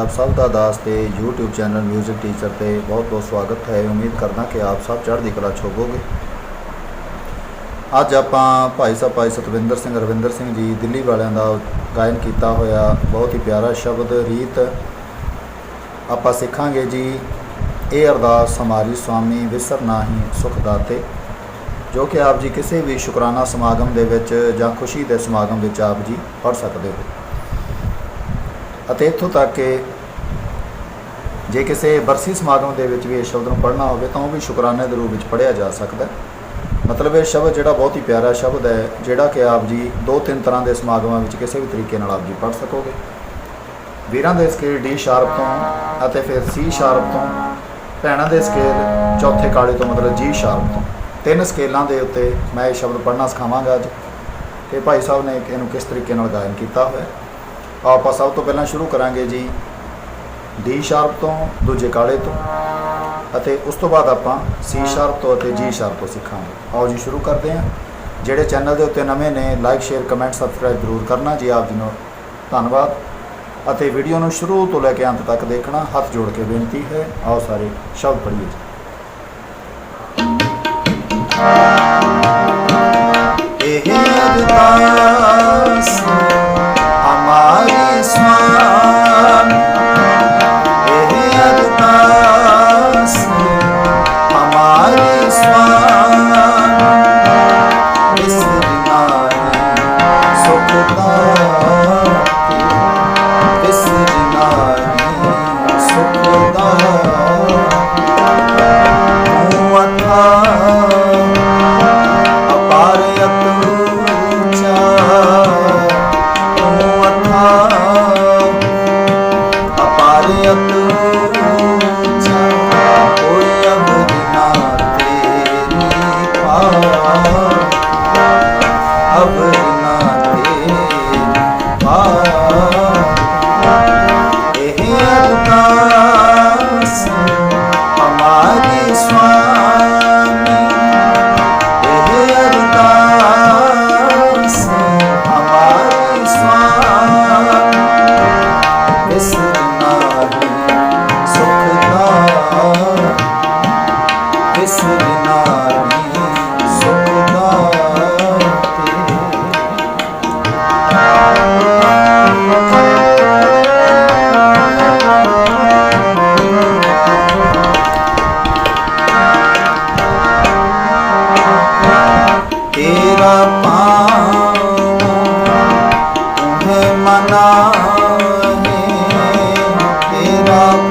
ਆਪ ਸਭ ਦਾ ਦਾਸ ਤੇ YouTube ਚੈਨਲ 뮤직 ਟੀਚਰ ਤੇ ਬਹੁਤ ਬਹੁਤ ਸਵਾਗਤ ਹੈ। ਉਮੀਦ ਕਰਦਾ ਕਿ ਆਪ ਸਭ ਚੜ੍ਹਦੀ ਕਲਾ 'ਚ ਅੱਜ ਆਪਾਂ ਭਾਈ ਸਾਹਿਬ ਭਾਈ ਸਤਵਿੰਦਰ ਸਿੰਘ, ਰਵਿੰਦਰ ਸਿੰਘ ਜੀ ਦਿੱਲੀ ਵਾਲਿਆਂ ਦਾ ਗਾਇਨ ਕੀਤਾ ਹੋਇਆ ਬਹੁਤ ਹੀ ਪਿਆਰਾ ਸ਼ਬਦ, ਰੀਤ। ਆਪਾਂ ਸਿੱਖਾਂਗੇ ਜੀ, ਇਹ ਅਰਦਾਸ ਹਮਾਰੀ ਸੁਆਮੀ ਵਿਸਰ ਨਾਹੀ ਸੁਖ ਦਾਤੇ ਜੋ ਕਿ ਆਪ ਜੀ ਕਿਸੇ ਵੀ ਸ਼ੁਕਰਾਨਾ ਸਮਾਗਮ ਦੇ ਵਿੱਚ ਜਾਂ ਖੁਸ਼ੀ ਦੇ ਸਮਾਗਮ ਵਿੱਚ ਆਪ ਜੀ ਪੜ ਸਕਦੇ ਹੋ। ਅਤੇ ਇੱਥੋਂ ਤੱਕ ਕਿ ਜੇ ਕਿਸੇ ਬਰਸੀ ਸਮਾਗਮ ਦੇ ਵਿੱਚ ਵੀ ਇਸ ਸ਼ਬਦ ਨੂੰ ਪੜ੍ਹਨਾ ਹੋਵੇ, ਤਾਂ ਉਹ ਵੀ ਸ਼ੁਕਰਾਨੇ ਦੇ ਰੂਪ ਵਿੱਚ ਪੜ੍ਹਿਆ ਜਾ ਸਕਦਾ ਹੈ। ਮਤਲਬ ਇਹ ਸ਼ਬਦ ਜਿਹੜਾ ਬਹੁਤ ਹੀ ਪਿਆਰਾ ਸ਼ਬਦ ਹੈ, ਜਿਹੜਾ ਕਿ ਆਪ ਜੀ ਦੋ ਤਿੰਨ ਤਰ੍ਹਾਂ ਦੇ ਸਮਾਗਮਾਂ ਵਿੱਚ ਕਿਸੇ ਵੀ ਤਰੀਕੇ ਨਾਲ ਆਪ ਜੀ ਪੜ੍ਹ ਸਕੋਗੇ। ਵੀਰਾਂ ਦੇ ਸਕੇਲ ਡੀ ਸ਼ਾਰਪ ਤੋਂ ਅਤੇ ਫਿਰ ਸੀ ਸ਼ਾਰਪ ਤੋਂ, ਭੈਣਾਂ ਦੇ ਸਕੇਲ ਚੌਥੇ ਕਾਲੇ ਤੋਂ ਮਤਲਬ ਜੀ ਸ਼ਾਰਪ ਤੋਂ। ਤਿੰਨ ਸਕੇਲਾਂ ਦੇ ਉੱਤੇ ਮੈਂ ਇਹ ਸ਼ਬਦ ਪੜ੍ਹਨਾ ਸਿਖਾਵਾਂਗਾ ਅੱਜ। ਤੇ ਭਾਈ ਸਾਹਿਬ ਨੇ ਇਹਨੂੰ ਕਿਸ ਤਰੀਕੇ ਨਾਲ ਗਾਇਨ ਕੀਤਾ ਹੋਇਆ ਆਪਾਂ ਸਭ ਤੋਂ ਪਹਿਲਾਂ ਸ਼ੁਰੂ ਕਰਾਂਗੇ ਜੀ ਡੀ ਸ਼ਾਰਪ ਤੋਂ, ਦੂਜੇ ਕਾਲੇ ਤੋਂ ਅਤੇ ਉਸ ਤੋਂ ਬਾਅਦ ਆਪਾਂ ਸੀ ਸ਼ਾਰਪ ਤੋਂ ਅਤੇ ਜੀ ਸ਼ਾਰਪ ਤੋਂ ਸਿੱਖਾਂਗੇ। ਆਓ ਜੀ, ਸ਼ੁਰੂ ਕਰਦੇ ਹਾਂ। ਜਿਹੜੇ ਚੈਨਲ ਦੇ ਉੱਤੇ ਨਵੇਂ ਨੇ ਲਾਈਕ ਸ਼ੇਅਰ ਕਮੈਂਟ ਸਬਸਕ੍ਰਾਈਬ ਜ਼ਰੂਰ ਕਰਨਾ ਜੀ ਆਪ ਜੀ ਨੂੰ। ਧੰਨਵਾਦ। ਅਤੇ ਵੀਡੀਓ ਨੂੰ ਸ਼ੁਰੂ ਤੋਂ ਲੈ ਕੇ ਅੰਤ ਤੱਕ ਦੇਖਣਾ, ਹੱਥ ਜੋੜ ਕੇ ਬੇਨਤੀ ਹੈ। ਆਓ ਸਾਰੇ ਸ਼ਬਦ ਪੜ੍ਹੀਏ ਜੀ। ਇਹ ਅਰਦਾਸ ਤੇਰਾ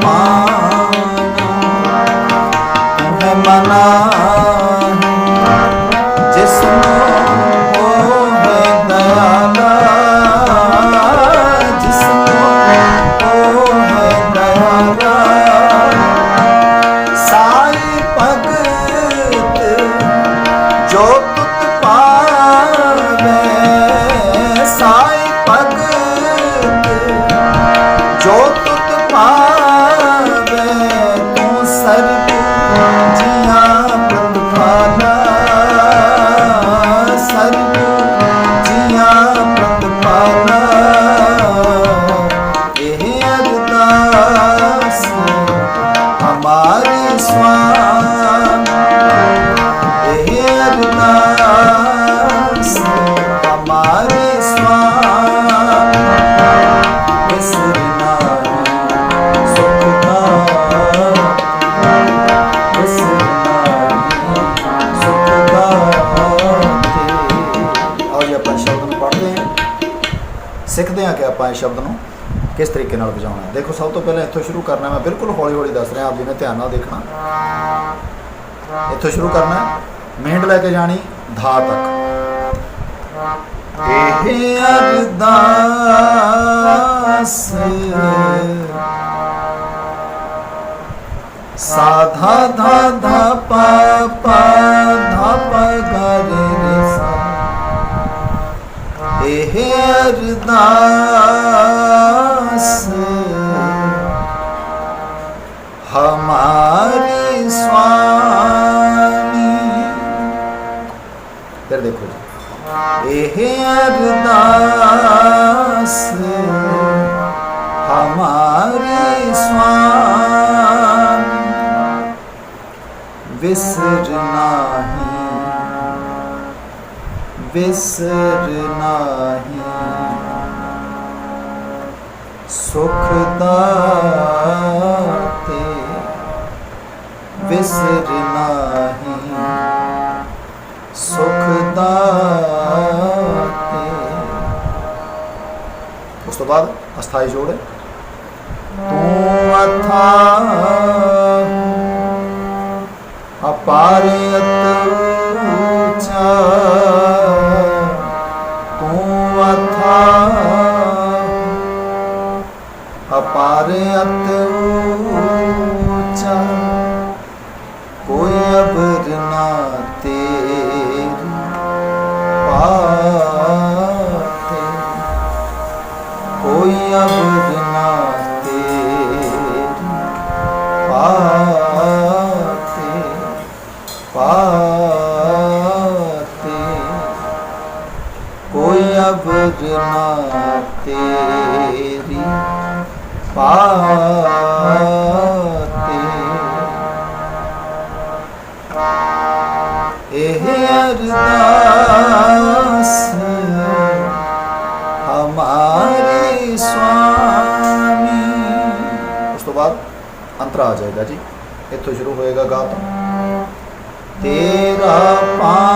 ਹਾਂ ਸ਼ਬਦ ਨੂੰ ਕਿਸ ਤਰੀਕੇ ਨਾਲ ਵਜਾਉਣਾ ਹੈ। ਦੇਖੋ, ਸਭ ਤੋਂ ਪਹਿਲਾਂ ਇੱਥੋਂ ਸ਼ੁਰੂ ਕਰਨਾ ਮੈਂ ਬਿਲਕੁਲ ਹੌਲੀ ਹੌਲੀ ਦੱਸ ਰਿਹਾ, ਆਪ ਜੀ ਨੇ ਧਿਆਨ ਨਾਲ ਦੇਖਣਾ। ਇੱਥੋਂ ਸ਼ੁਰੂ ਕਰਨਾ ਮਿਹਂਡ ਲੈ ਕੇ ਜਾਣੀ, ਧਾ ਤੱਕ। ਇਹ ਅਰਦਾਸ ਸਾਧਾ ਧਾ ਧਾ ਪਾ ਪਾ ਧਾ ਪਾ ਗਾ ਸਾ ਇਹ ਅਰਦਾਸ ਹਮਾਰੀ ਸਵਾਮੀ। ਫਿਰ ਦੇਖੋ ਇਹ ਅਰਦਾਸ ਹਮਾਰੀ ਸਵਾਮੀ। ਵਿਸਰ ਨਹੀਂ ਸੁਖ ਦਾਤੇ ਬਿਸਰ ਨਾਹੀ ਸੁਖ ਦਾਤੇ ਉਸ ਤੋਂ ਬਾਅਦ ਅਸਥਾਈ ਜੋੜ ਤੂੰ ਅਥਾ ਅਪਾਰ ਅਤ ਉੱਚਾ ਅਪਾਰ ਅਤ ਪਾਤੇ। ਇਹ ਅਰਦਾਸ ਹਮਾਰੇ ਸੁਆਮੀ ਉਸ ਤੋਂ ਬਾਅਦ ਅੰਤਰਾ ਆ ਜਾਏਗਾ ਜੀ। ਇੱਥੋਂ ਸ਼ੁਰੂ ਹੋਏਗਾ ਗਾਤ ਤੇਰਾ ਪਾਣਾ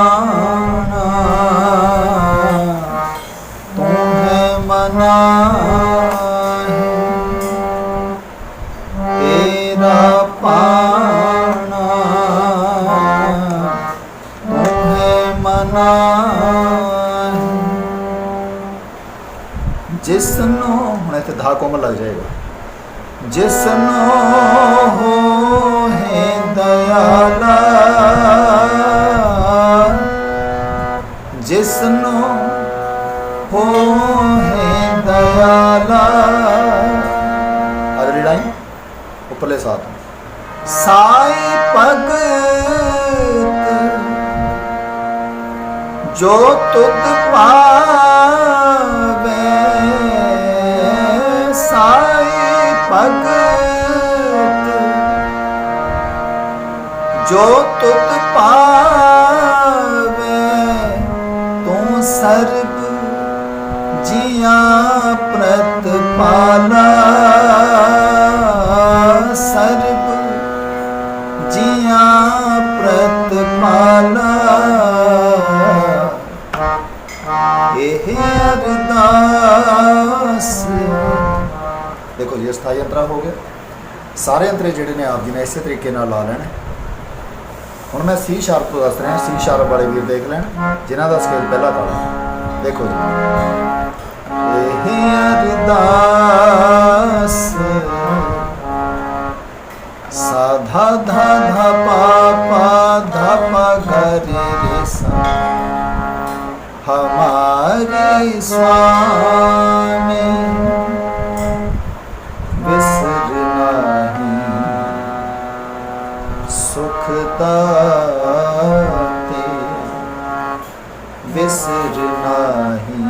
ਇੱਥੇ ਧਾ ਕੋਮਲ ਲੱਗ ਜਾਏਗਾ। ਜਿਸ ਨੂੰ ਹੈ ਦਇਆਲਾ ਜਿਸ ਹੋ ਹੈ ਦਇਆਲਾ ਅਗਲੀ ਲਾਈਨ, ਉੱਪਰਲੇ ਸਾਥ ਸਾਈ ਭਗਤ, ਜੋ ਤੁਧ ਪਾਵੇ ਜੋ ਤੁਤ ਪਾਵੇ, ਤੂੰ ਸਰਬ ਜੀਆਂ ਪ੍ਰਤਪਾਲਾ ਸਰਬ ਜੀਆਂ ਪ੍ਰਤਪਾਲਾ ਇਹ ਅਰਦਾਸ। ਦੇਖੋ ਜੀ ਸਥਾਈ ਅੰਤਰਾ ਹੋ ਗਿਆ ਸਾਰੇ ਅੰਤਰੇ ਜਿਹੜੇ ਨੇ ਆਪ ਜੀ ਨੇ ਇਸੇ ਤਰੀਕੇ ਨਾਲ ਲਾ ਲੈਣੇ। ਹੁਣ ਮੈਂ ਸੀ ਸ਼ਾਰਪ ਤੋਂ ਦੱਸ ਰਿਹਾ ਸੀ ਸ਼ਾਰਪ ਵਾਲੇ ਵੀਰ ਦੇਖ ਲੈਣ, ਜਿਨ੍ਹਾਂ ਦਾ ਸਕੇਲ ਪਹਿਲਾ ਕਾਲਾ ਦੇਖੋ ਜੀ। ਇਹ ਅਰਦਾਸ ਸਾਧਾ ਧਾ ਧਾ ਪਾ ਧਾ ਪਾ ਗਰੇ ਰੇ ਸਾ ਤਾਤੇ ਵਿਸਰ ਨਾਹੀ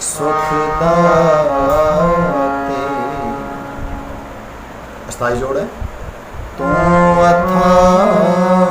ਸੁਖ ਦਾਤੇ ਅਸਤਾਈ ਜੋੜ ਹੈ ਤੂੰ ਅਥਾ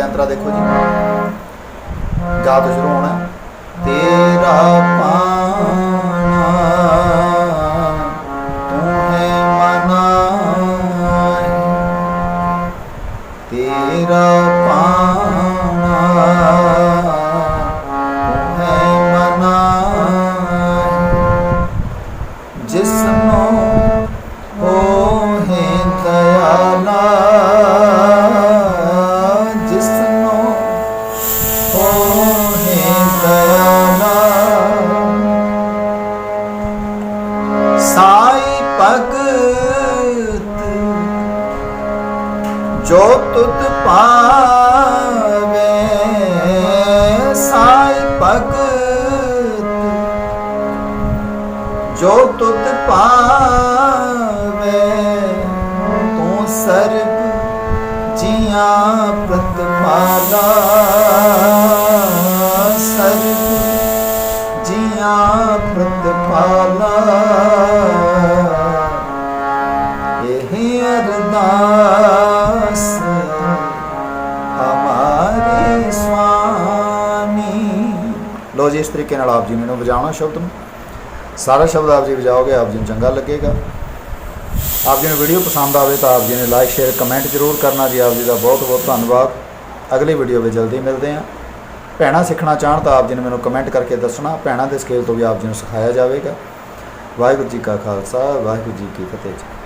ਅੱਗੇ ਅੰਤਰਾ ਦੇਖੋ ਜੀ। ਗਾ ਤੋਂ ਸ਼ੁਰੂ ਹੋਣਾ ਤੇਰਾ ਪਾਣਾ ਜੋ ਤੁਧ ਪਾਵੇ, ਸਾਈ ਭਗਤ। ਜੋ ਤੁਧ ਪਾਵੇ, ਤੂੰ ਸਰਬ ਜੀਆਂ ਪ੍ਰਤਪਾਲਾ ਸਰਬ ਜੀਆਂ ਪ੍ਰਤਪਾਲਾ ਇਹ ਅਰਦਾਸ ਲੋ ਜੀ, ਇਸ ਤਰੀਕੇ ਨਾਲ ਆਪ ਜੀ ਨੇ ਵਜਾਉਣਾ ਸ਼ਬਦ ਨੂੰ। ਸਾਰਾ ਸ਼ਬਦ ਆਪ ਜੀ ਵਜਾਓਗੇ, ਆਪ ਜੀ ਨੂੰ ਚੰਗਾ ਲੱਗੇਗਾ। ਆਪ ਜੀ ਨੂੰ ਵੀਡੀਓ ਪਸੰਦ ਆਵੇ ਤਾਂ ਆਪ ਜੀ ਨੇ ਲਾਈਕ ਸ਼ੇਅਰ ਕਮੈਂਟ ਜ਼ਰੂਰ ਕਰਨਾ ਜੀ। ਆਪ ਜੀ ਦਾ ਬਹੁਤ ਬਹੁਤ ਧੰਨਵਾਦ। ਅਗਲੀ ਵੀਡੀਓ ਵਿੱਚ ਜਲਦੀ ਮਿਲਦੇ ਹਾਂ। ਭੈਣਾਂ ਸਿੱਖਣਾ ਚਾਹਣ ਤਾਂ ਆਪ ਜੀ ਨੇ ਮੈਨੂੰ ਕਮੈਂਟ ਕਰਕੇ ਦੱਸਣਾ। ਭੈਣਾਂ ਦੇ ਸਕੇਲ ਤੋਂ ਵੀ ਆਪ ਜੀ ਨੂੰ ਸਿਖਾਇਆ ਜਾਵੇਗਾ। ਵਾਹਿਗੁਰੂ ਜੀ ਕਾ ਖਾਲਸਾ, ਵਾਹਿਗੁਰੂ ਜੀ ਕੀ ਫਤਿਹ ਜੀ।